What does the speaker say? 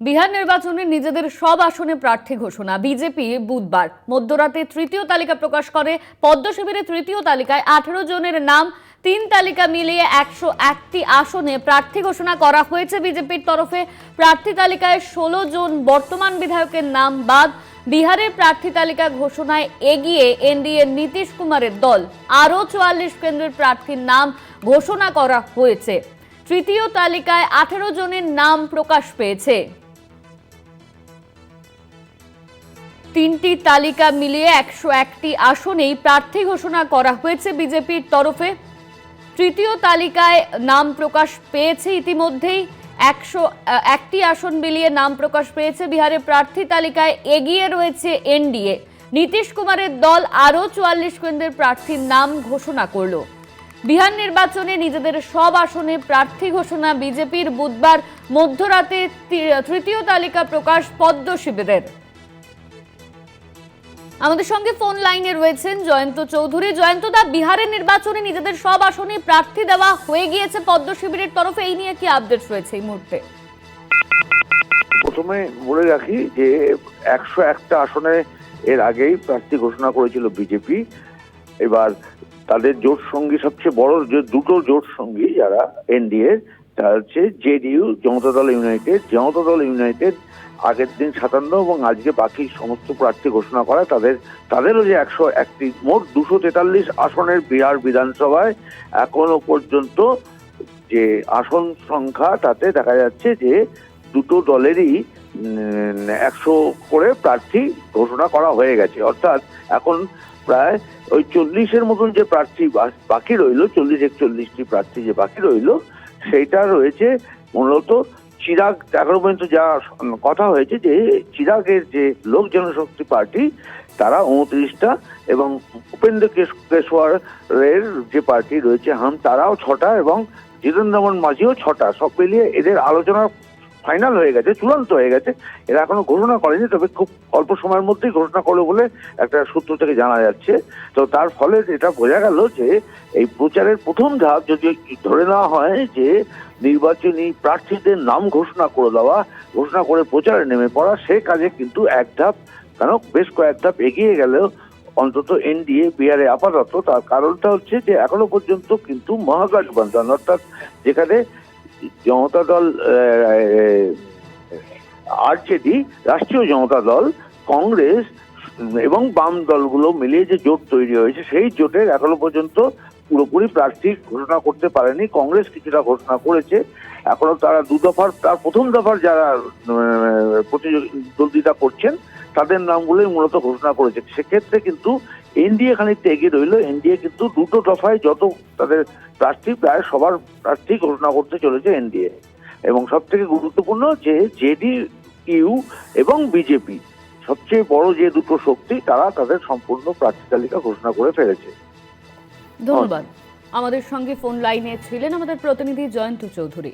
বিহার নির্বাচনে নিজেদের সব আসনে প্রার্থী ঘোষণা। বিজেপি বুধবার মধ্যরাতে তৃতীয় তালিকা প্রকাশ করে। পদ্ম শিবিরের তৃতীয় তালিকায় আঠেরো জনের নাম। তিন তালিকা মিলিয়ে একশো একটি আসনে প্রার্থী ঘোষণা করা হয়েছে বিজেপির তরফে। প্রার্থী তালিকায় ষোলো জন বর্তমান বিধায়কের নাম বাদ। বিহারের প্রার্থী তালিকা ঘোষণায় এগিয়ে এনডিএ নীতিশ কুমারের দল। আরও চুয়াল্লিশ কেন্দ্রের প্রার্থীর নাম ঘোষণা করা হয়েছে। তৃতীয় তালিকায় আঠেরো জনের নাম প্রকাশ পেয়েছে। তিনটি তালিকা মিলিয়ে একশো একটি আসনেই প্রার্থী ঘোষণা করা হয়েছে বিজেপির তরফে। তৃতীয় তালিকায় নাম প্রকাশ পেয়েছে ইতিমধ্যেই। একশো একটি আসন মিলিয়ে নাম প্রকাশ পেয়েছে বিহারের প্রার্থী তালিকায় এগিয়ে রয়েছে এনডিএ। নীতিশ কুমারের দল আরও চুয়াল্লিশ কেন্দ্রের প্রার্থীর নাম ঘোষণা করল। বিহার নির্বাচনে নিজেদের সব আসনে প্রার্থী ঘোষণা বিজেপির বুধবার মধ্যরাতে তৃতীয় তালিকা প্রকাশ পদ্ম শিবিরের। আমাদের সঙ্গে ফোন লাইনে রয়েছেন জয়ন্ত চৌধুরী। জয়ন্ত জয়ন্তদা, বিহারের নির্বাচনে নিজেদের সব আসনে প্রার্থী দেওয়া হয়ে গিয়েছে। পদ্ম শিবিরের তরফে এই নিয়ে কি আপডেট রয়েছে এই মুহূর্তে? প্রথমে বলে রাখি যে একশো একটা আসনে এর আগেই প্রার্থী ঘোষণা করেছিল বিজেপি। এবার তাদের জোট সঙ্গী, সবচেয়ে বড় যে দুটো জোট সঙ্গী যারা এনডিএ হচ্ছে জেডিইউ, জনতা দল ইউনাইটেড। জনতা দল ইউনাইটেড আগের দিন সাতান্ন এবং আজকে বাকি সমস্ত প্রার্থী ঘোষণা করা। তাদের, তাদেরও যে একশো একটি, মোট দুশো তেতাল্লিশ আসনের বিহার বিধানসভায় এখনও পর্যন্ত যে আসন সংখ্যা, তাতে দেখা যাচ্ছে যে দুটো দলেরই একশো করে প্রার্থী ঘোষণা করা হয়ে গেছে। অর্থাৎ এখন প্রায় ওই চল্লিশের মতন যে প্রার্থী বাকি রইল, চল্লিশ, একচল্লিশটি প্রার্থী যে বাকি রইল সেইটা রয়েছে মূলত চিরাগ এখনও পর্যন্ত যা কথা হয়েছে যে চিরাগের যে লোক জনশক্তি পার্টি, তারা উনত্রিশটা এবং উপেন্দ্র কেশ- কেশওয়ারের যে পার্টি রয়েছে হাম, তারাও ছটা এবং জিতেন্দ্রমন মাঝিও ছটা। সব মিলিয়ে এদের আলোচনা ফাইনাল হয়ে গেছে, চূড়ান্ত হয়ে গেছে। এরা এখনও ঘোষণা করেনি, তবে খুব অল্প সময়ের মধ্যেই ঘোষণা করল বলে একটা সূত্র থেকে জানা যাচ্ছে। তো তার ফলে এটা বোঝা গেল যে এই প্রচারের প্রথম ধাপ যদি ধরে নেওয়া হয় যে নির্বাচনী প্রার্থীদের নাম ঘোষণা করে দেওয়া, ঘোষণা করে প্রচারে নেমে পড়া, সে কাজে কিন্তু এক ধাপ, কেন বেশ কয়েক ধাপ এগিয়ে গেলেও অন্তত এনডিএ বিহারে আপাতত। তার কারণটা হচ্ছে যে এখনও পর্যন্ত কিন্তু মহাগঠবন্ধন, অর্থাৎ যেখানে জনতা দল আরজেডি, রাষ্ট্রীয় জনতা দল, কংগ্রেস এবং বাম দলগুলো মিলিয়ে যে জোট তৈরি হয়েছে, সেই জোটের এখনও পর্যন্ত পুরোপুরি প্রার্থী ঘোষণা করতে পারেনি। কংগ্রেস কিছুটা ঘোষণা করেছে। এখনও তারা দু দফার, তার প্রথম দফার যারা প্রতিদ্বন্দ্বিতা করছেন, তাদের নামগুলোই মূলত ঘোষণা করেছে। সেক্ষেত্রে কিন্তু এনডিএ খানিকটা এগিয়ে রইল। এনডিএ কিন্তু দুটো দফায় যত তাদের প্রার্থী, প্রায় সবার প্রার্থী ঘোষণা করতে চলেছে এনডিএ এবং সব থেকে গুরুত্বপূর্ণ যে জেডি ইউ এবং বিজেপি সবচেয়ে বড় যে দুটো শক্তি, তারা তাদের সম্পূর্ণ প্রার্থী তালিকা ঘোষণা করে ফেলেছে। ধন্যবাদ। আমাদের সঙ্গে ফোন লাইনে ছিলেন আমাদের প্রতিনিধি জয়ন্ত চৌধুরী।